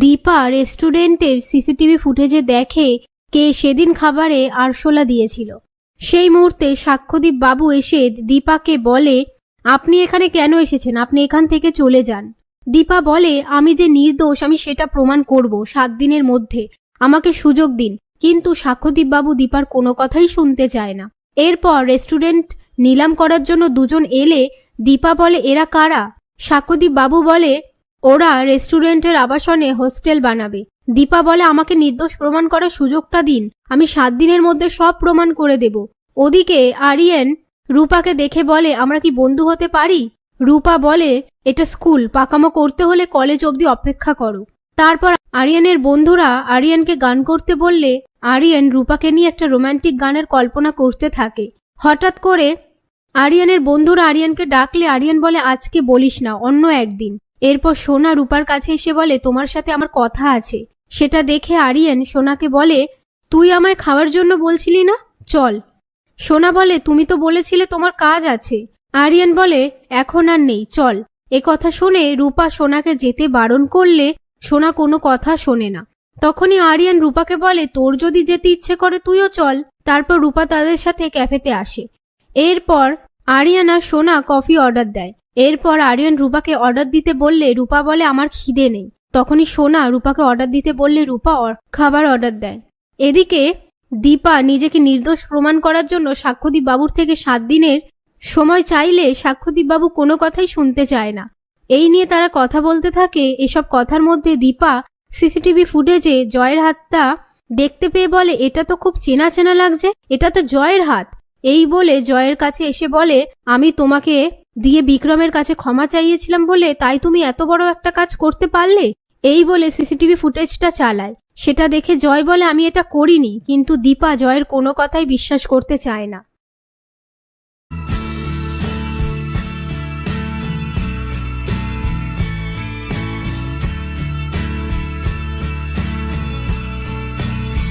দীপা রেস্টুরেন্টের সিসিটিভি ফুটেজে দেখে কে সেদিন খাবারে আরশোলা দিয়েছিল। সেই মুহূর্তে সাক্ষ্যদীপ বাবু এসে দীপাকে বলে, আপনি এখানে কেন এসেছেন? আপনি এখান থেকে চলে যান। দীপা বলে, আমি যে নির্দোষ, আমি সেটা প্রমাণ করব সাত দিনের মধ্যে। আমাকে সুযোগ দিন। কিন্তু সাক্ষ্যদীপ বাবু দীপার কোনো কথাই শুনতে চায় না। এরপর রেস্টুরেন্ট নিলাম করার জন্য দুজন এলে দীপা বলে, এরা কারা? সাক্ষ্যদীপ বাবু বলে ওরা রেস্টুরেন্টের আবাসনে হোস্টেল বানাবে। দীপা বলে, আমাকে নির্দোষ প্রমাণ করার সুযোগটা দিন। আমি সাত দিনের মধ্যে সব প্রমাণ করে দেব। ওদিকে আরিয়েন রূপাকে দেখে বলে, আমরা কি বন্ধু হতে পারি? রূপা বলে, এটা স্কুল। পাকামো করতে হলে কলেজ অবধি অপেক্ষা করো। তারপর আরিয়ানের বন্ধুরা আরিয়ানকে গান করতে বললে, আরিয়ান রূপাকে নিয়ে একটা রোমান্টিক গানের কল্পনা করতে থাকে। হঠাৎ করে আরিয়ানের বন্ধুরা আরিয়ানকে ডাকলে, আরিয়ান বলে, আজকে বলিস না, অন্য একদিন। এরপর সোনা রূপার কাছে এসে বলে, তোমার সাথে আমার কথা আছে। সেটা দেখে আরিয়ান সোনাকে বলে, তুই আমায় খাওয়ার জন্য বলছিলি না? চল। সোনা বলে, তুমি তো বলেছিলে তোমার কাজ আছে। আরিয়ান বলে, এখন আর নেই, চল। এ কথা শুনে রূপা সোনাকে যেতে বারণ করলে সোনা কোনো কথা শোনে না। তখনই আরিয়ান রূপাকে বলে, তোর যদি যেতে ইচ্ছে করে, তুইও চল। তারপর রূপা তাদের সাথে ক্যাফেতে আসে। এরপর আরিয়ান আর সোনা কফি অর্ডার দেয়। এরপর আরিয়ান রূপাকে অর্ডার দিতে বললে রূপা বলে, আমার খিদে নেই। তখনই সোনা রূপাকে অর্ডার দিতে বললে রূপা খাবার অর্ডার দেয়। এদিকে দীপা নিজেকে নির্দোষ প্রমাণ করার জন্য সাক্ষ্যদীপ বাবুর থেকে সাত দিনের সময় চাইলে সাক্ষ্যদীপ বাবু কোনো কথাই শুনতে চায় না। এই নিয়ে তারা কথা বলতে থাকে। এসব কথার মধ্যে দীপা সিসিটিভি ফুটেজে জয়ের হাতটা দেখতে পেয়ে বলে, এটা তো খুব চেনা চেনা লাগছে, এটা তো জয়ের হাত। এই বলে জয়ের কাছে এসে বলে, আমি তোমাকে দিয়ে বিক্রমের কাছে ক্ষমা চাইয়েছিলাম বলে তাই তুমি এত বড় একটা কাজ করতে পারলে? এই বলে সিসিটিভি ফুটেজটা চালায়। সেটা দেখে জয় বলে, আমি এটা করিনি। কিন্তু দীপা জয়ের কোনো কথাই বিশ্বাস করতে চায় না।